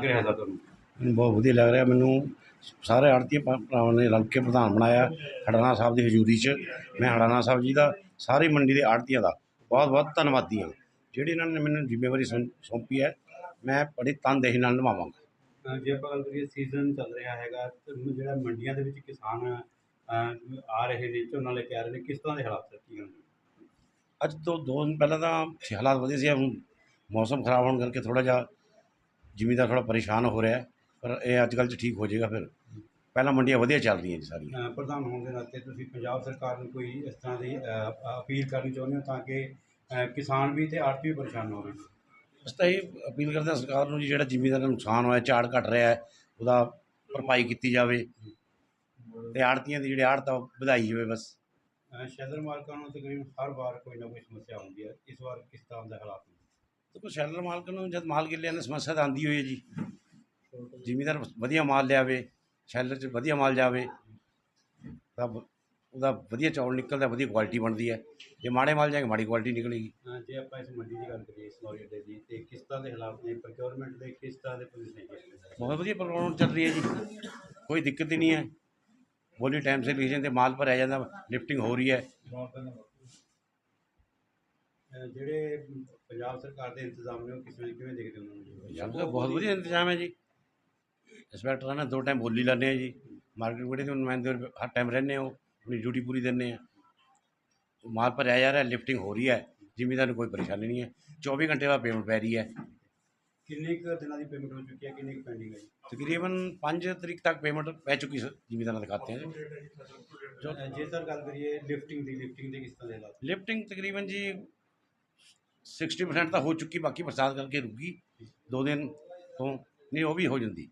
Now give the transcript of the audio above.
ਲੱਗ ਰਿਹਾ ਹੈ ਤੁਹਾਨੂੰ? ਬਹੁਤ ਵਧੀਆ ਲੱਗ ਰਿਹਾ। ਮੈਨੂੰ ਸਾਰੇ ਆੜਤੀ ਭਰਾਵਾਂ ਨੇ ਰਲ ਕੇ ਪ੍ਰਧਾਨ ਬਣਾਇਆ ਹੜਾਣਾ ਸਾਹਿਬ ਦੀ ਹਜ਼ੂਰੀ 'ਚ। ਮੈਂ ਹੜਾਣਾ ਸਾਹਿਬ ਜੀ ਦਾ ਸਾਰੀ ਮੰਡੀ ਦੇ ਆੜਤੀਆਂ ਦਾ ਬਹੁਤ ਬਹੁਤ ਧੰਨਵਾਦੀ ਹਾਂ। ਜਿਹੜੀ ਇਹਨਾਂ ਨੇ ਮੈਨੂੰ ਜ਼ਿੰਮੇਵਾਰੀ ਸੌਂਪੀ ਹੈ ਮੈਂ ਬੜੀ ਤਨਦੇਹੀ ਨਾਲ ਨਿਭਾਵਾਂਗਾ। ਜੇ ਆਪਾਂ ਗੱਲ ਕਰੀਏ ਸੀਜ਼ਨ ਚੱਲ ਰਿਹਾ ਹੈਗਾ ਤੇ ਜਿਹੜਾ ਮੰਡੀਆਂ ਦੇ ਵਿੱਚ ਕਿਸਾਨ ਆ ਰਹੇ ਨੇ ਝੋਨਾ ਲੈ ਕੇ ਆ ਰਹੇ ਨੇ ਕਿਸ ਤਰ੍ਹਾਂ ਦੇ ਹਾਲਾਤ ਕੀ ਕਹਿੰਦੇ ਅੱਜ ਤੋਂ ਦੋ ਦਿਨ ਪਹਿਲਾਂ ਤਾਂ ਹਾਲਾਤ ਵਧੀਆ ਸੀ ਹੁਣ ਮੌਸਮ ਖਰਾਬ ਹੋਣ ਕਰਕੇ ਥੋੜਾ ਜਿਹਾ ਜ਼ਿਮੀਦਾਰ ਥੋੜਾ ਪਰੇਸ਼ਾਨ ਹੋ ਰਿਹਾ ਹੈ, ਪਰ ਇਹ ਅੱਜ ਕੱਲ੍ਹ 'ਚ ਠੀਕ ਹੋ ਜਾਏਗਾ ਫਿਰ। ਪਹਿਲਾਂ ਮੰਡੀਆਂ ਵਧੀਆ ਚੱਲ ਰਹੀਆਂ ਜੀ ਸਾਰੀਆਂ। ਅ, ਪ੍ਰਧਾਨ ਹੋਣ ਦੇ ਨਾਤੇ ਤੁਸੀਂ ਪੰਜਾਬ ਸਰਕਾਰ ਨੂੰ ਕੋਈ ਇਸ ਤਰ੍ਹਾਂ ਦੀ ਅ, ਅਪੀਲ ਕਰਨੀ ਚਾਹੁੰਦੇ ਹੋ ਤਾਂ ਕਿ ਅ, ਕਿਸਾਨ ਵੀ ਤੇ ਆੜਤੀ ਵੀ ਪਰੇਸ਼ਾਨ ਨਾ ਹੋਣ। ਅਸੀਂ ਤਾਂ ਇਹ ਅਪੀਲ ਕਰਦੇ ਹਾਂ ਸਰਕਾਰ ਨੂੰ ਜੀ ਜਿਹੜਾ ਜ਼ਿਮੀਦਾਰ ਨੂੰ ਨੁਕਸਾਨ ਹੋਇਆ ਝਾੜ ਘਟ ਰਿਹਾ ਹੈ ਉਹਦਾ ਭਰਪਾਈ ਕੀਤੀ ਜਾਵੇ ਤੇ ਆੜਤੀਆਂ ਦੀ ਜਿਹੜੀ ਆੜਤ ਆ ਉਹ ਵਧਾਈ ਜਾਵੇ ਬਸ। ਅ, ਸ਼ੈਲਰ ਮਾਲਕਾਂ ਨੂੰ ਤਕਰੀਬਨ ਹਰ ਵਾਰ ਕੋਈ ਨਾ ਕੋਈ ਸਮੱਸਿਆ ਹੁੰਦੀ ਹੈ। ਇਸ ਵਾਰ ਕਿਸ ਤਰ੍ਹਾਂ ਦੇ ਹਾਲਾਤ ਨੇ? ਦੇਖੋ ਸ਼ੈਲਰ ਮਾਲਕ ਨੂੰ ਜਦ ਮਾਲ ਗਿੱਲਿਆਂ ਦੀ ਸਮੱਸਿਆ ਤਾਂ ਆਉਂਦੀ ਹੋਈ ਹੈ ਜੀ। ਜ਼ਿਮੀਦਾਰ ਵਧੀਆ ਮਾਲ ਲਿਆਵੇ ਸ਼ੈਲਰ 'ਚ ਵਧੀਆ ਮਾਲ ਜਾਵੇ ਤਾਂ ਉਹਦਾ ਵਧੀਆ ਚੌਲ ਨਿਕਲਦਾ ਵਧੀਆ ਕੁਆਲਿਟੀ ਬਣਦੀ ਹੈ। ਜੇ ਮਾੜੇ ਮਾਲ ਜਾਏਗਾ ਮਾੜੀ ਕੁਆਲਿਟੀ ਨਿਕਲੇਗੀ। ਅ, ਜੇ ਆਪਾਂ ਇਸ ਮੰਡੀ ਦੀ ਗੱਲ ਕਰੀਏ ਇਸ ਦੀ ਤੇ ਕਿਸ ਤਰ੍ਹਾਂ ਦੇ ਹਾਲਾਤ ਨੇ ਪ੍ਰੋਕਿਉਰਮੈਂਟ ਦੇ ਕਿਸ ਤਰ੍ਹਾਂ ਦੇ ਪੋਜੀਸ਼ਨ ਹੈ ਬਹੁਤ ਵਧੀਆ ਪ੍ਰੋਗਰਾਮ ਚੱਲ ਰਹੀ ਹੈ ਜੀ। ਕੋਈ ਦਿੱਕਤ ਹੀ ਨਹੀਂ ਹੈ। ਬੋਲੀ ਟਾਈਮ ਸੇ ਲਿਖੇ ਜਾਂਦੇ ਮਾਲ ਭਰਿਆ ਜਾਂਦਾ ਲਿਫਟਿੰਗ ਹੋ ਰਹੀ ਹੈ। ਜਿਹੜੇ ਪੰਜਾਬ ਸਰਕਾਰ ਦੇ ਇੰਤਜ਼ਾਮ ਨੇ ਕਿਸ ਵੇਲੇ ਕਿਵੇਂ ਦੇਖਦੇ ਹੋ ਉਹਨਾਂ ਨੂੰ? ਪੰਜਾਬ ਦਾ ਬਹੁਤ ਵਧੀਆ ਇੰਤਜ਼ਾਮ ਹੈ ਜੀ। ਇੰਸਪੈਕਟਰਾਂ ਨੇ ਦੋ ਟਾਈਮ ਬੋਲੀ ਲਾਉਂਦੇ ਆ ਜੀ। ਮਾਰਕੀਟ ਕਮੇਟੀ ਦੇ ਨੁਮਾਇੰਦੇ ਹਰ ਟਾਈਮ ਰਹਿੰਦੇ ਹੋ ਆਪਣੀ ਡਿਊਟੀ ਪੂਰੀ ਦਿੰਦੇ ਆ। ਮਾਲ ਭਰਿਆ ਜਾ ਰਿਹਾ ਲਿਫਟਿੰਗ ਹੋ ਰਹੀ ਹੈ। ਜ਼ਿਮੀਦਾਰ ਨੂੰ ਕੋਈ ਪਰੇਸ਼ਾਨੀ ਨਹੀਂ ਹੈ। 24 ਘੰਟੇ ਬਾਅਦ ਪੇਮੈਂਟ ਪੈ ਰਹੀ ਹੈ। ਕਿੰਨੇ ਕੁ ਦਿਨਾਂ ਦੀ ਪੇਮੈਂਟ ਹੋ ਚੁੱਕੀ ਹੈ? ਕਿੰਨੀ ਕੁ ਪੈਂਡਿੰਗ ਹੈ ਜੀ? ਤਕਰੀਬਨ 5 ਤਰੀਕ ਤੱਕ ਪੇਮੈਂਟ ਪੈ ਚੁੱਕੀ ਸ- ਜ਼ਿਮੀਦਾਰਾਂ ਦੇ ਖਾਤੇ 'ਚ ਜੋ। ਅ, ਜੇ ਸਰ ਗੱਲ ਕਰੀਏ ਲਿਫਟਿੰਗ ਦੀ ਲਿਫਟਿੰਗ ਦੇ ਕਿਸ ਤਰ੍ਹਾਂ ਦੇ ਹਾਲਾਤ ਲਿਫਟਿੰਗ ਤਕਰੀਬਨ ਜੀ 60% ਤਾਂ ਹੋ ਚੁੱਕੀ, ਬਾਕੀ ਬਰਸਾਤ ਕਰਕੇ ਰੁਕੀ। ਦੋ ਦਿਨ ਤੋਂ, ਨਹੀਂ, ਉਹ ਵੀ ਹੋ ਜਾਂਦੀ।